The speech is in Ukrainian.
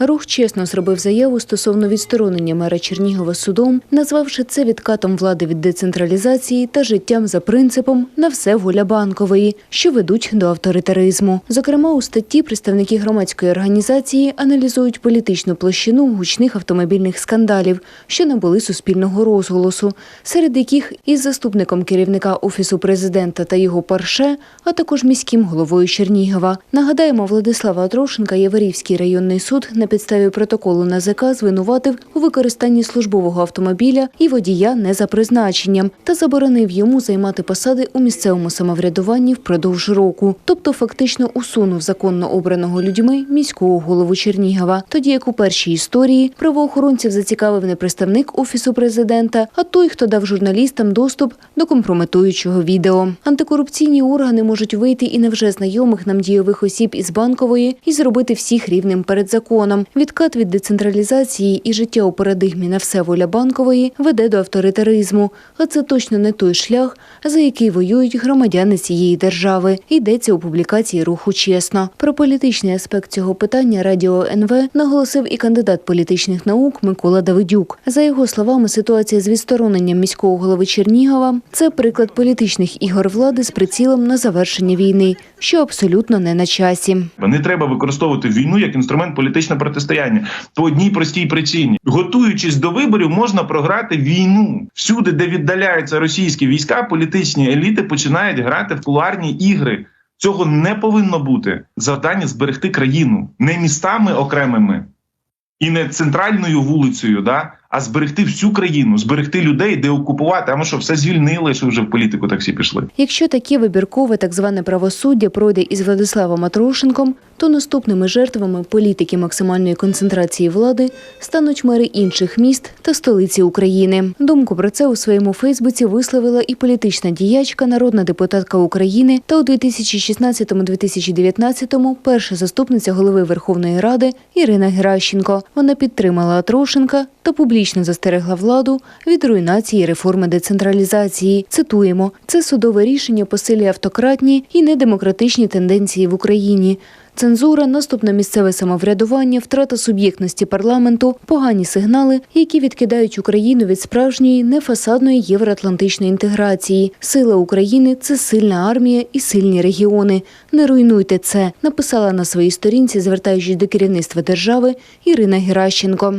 Рух чесно зробив заяву стосовно відсторонення мера Чернігова судом, назвавши це відкатом влади від децентралізації та життям за принципом на все воля банкової, що ведуть до авторитаризму. Зокрема, у статті представники громадської організації аналізують політичну площину гучних автомобільних скандалів, що набули суспільного розголосу, серед яких із заступником керівника офісу президента та його парше, а також міським головою Чернігова. Нагадаємо, Владислава Атрошенка Яворівський районний суд на підставі протоколу НАЗК звинуватив у використанні службового автомобіля і водія не за призначенням та заборонив йому займати посади у місцевому самоврядуванні впродовж року, тобто фактично усунув законно обраного людьми міського голову Чернігова. Тоді як у першій історії правоохоронців зацікавив не представник офісу президента, а той, хто дав журналістам доступ до компрометуючого відео. Антикорупційні органи можуть вийти і на вже знайомих нам дійових осіб із банкової і зробити всіх рівним перед законом. Відкат від децентралізації і життя у парадигмі на все воля банкової веде до авторитаризму. А це точно не той шлях, за який воюють громадяни цієї держави. Йдеться у публікації руху чесно. Про політичний аспект цього питання Радіо НВ наголосив і кандидат політичних наук Микола Давидюк. За його словами, ситуація з відстороненням міського голови Чернігова це приклад політичних ігор влади з прицілом на завершення війни, що абсолютно не на часі. Не треба використовувати війну як інструмент політичного протистояння по одній простій причині. Готуючись до виборів, можна програти війну. Всюди, де віддаляються російські війська, політичні еліти починають грати в кулуарні ігри. Цього не повинно бути. Завдання зберегти країну не містами окремими і не центральною вулицею, да, а зберегти всю країну, зберегти людей, де окупувати. А що все звільнили, що вже в політику так всі пішли. Якщо таке вибіркове так зване правосуддя пройде із Владиславом Атрошенком, то наступними жертвами політики максимальної концентрації влади стануть мери інших міст та столиці України. Думку про це у своєму Фейсбуці висловила і політична діячка, народна депутатка України та у 2016-2019 перша заступниця голови Верховної Ради Ірина Геращенко. Вона підтримала Атрошенка та публічно застерегла владу від руйнації реформи децентралізації. Цитуємо: це судове рішення посилює автократні і недемократичні тенденції в Україні. Цензура, наступ на місцеве самоврядування, втрата суб'єктності парламенту, погані сигнали, які відкидають Україну від справжньої нефасадної євроатлантичної інтеграції. Сила України це сильна армія і сильні регіони. Не руйнуйте це, написала на своїй сторінці, звертаючись до керівництва держави Ірина Геращенко.